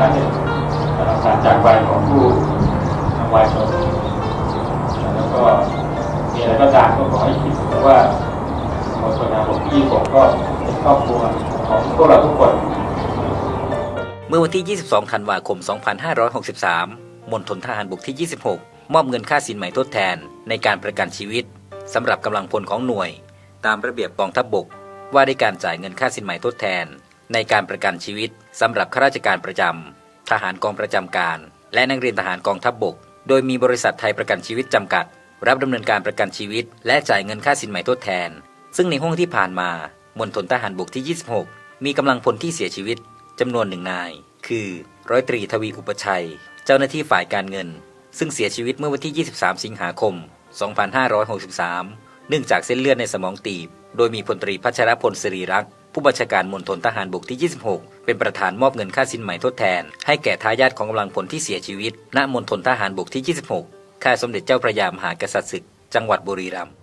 การการจากไปของผู้ทางวายชนแล้วก็มีอะไรก็ตามก็ขอให้คิดว่าหมดสนาบทที่ผมก็เป็นครอบครัวของพวกเราทุกคน เมื่อวันที่ 22 ธันวาคม 2563 มณฑลทหารบกที่ 26 มอบเงินค่าสินใหม่ทดแทนในการประกันชีวิตสำหรับกำลังพลของหน่วย ตามระเบียบกองทัพบบกว่าด้วยการจ่ายเงินค่าสินใหม่ทดแทน ในการประกันชีวิตสำหรับข้าราชการประจำ ทหารกองประจำการ และนักเรียนทหารกองทัพบบก โดยมีบริษัทไทยประกันชีวิตจำกัด รับดำเนินการประกันชีวิต และจ่ายเงินค่าสินใหม่ทดแทน ซึ่งในห้วงที่ผ่านมามณฑลทหารบกที่ 26 มีกำลังพลที่เสียชีวิตจำนวนหนึ่งนาย คือ ร้อยตรีทวีอุปชัย เจ้าหน้าที่ฝ่ายการเงิน ซึ่งเสียชีวิตเมื่อวันที่ 23 สิงหาคม 2563 เนื่องจากเส้นเลือดในสมองตีบ โดยมีพลตรีพัชรพลสิริรักษ์ ผู้บัญชาการมณฑลทหารบกที่ 26 เป็นประธานมอบเงินค่าสินใหม่ทดแทน ให้แก่ทายาทของกำลังพลที่เสียชีวิต ณมณฑลทหารบกที่ 26 ค่ายสมเด็จเจ้าพระยามหากษัตริย์ศึก จังหวัดบุรีรัมย์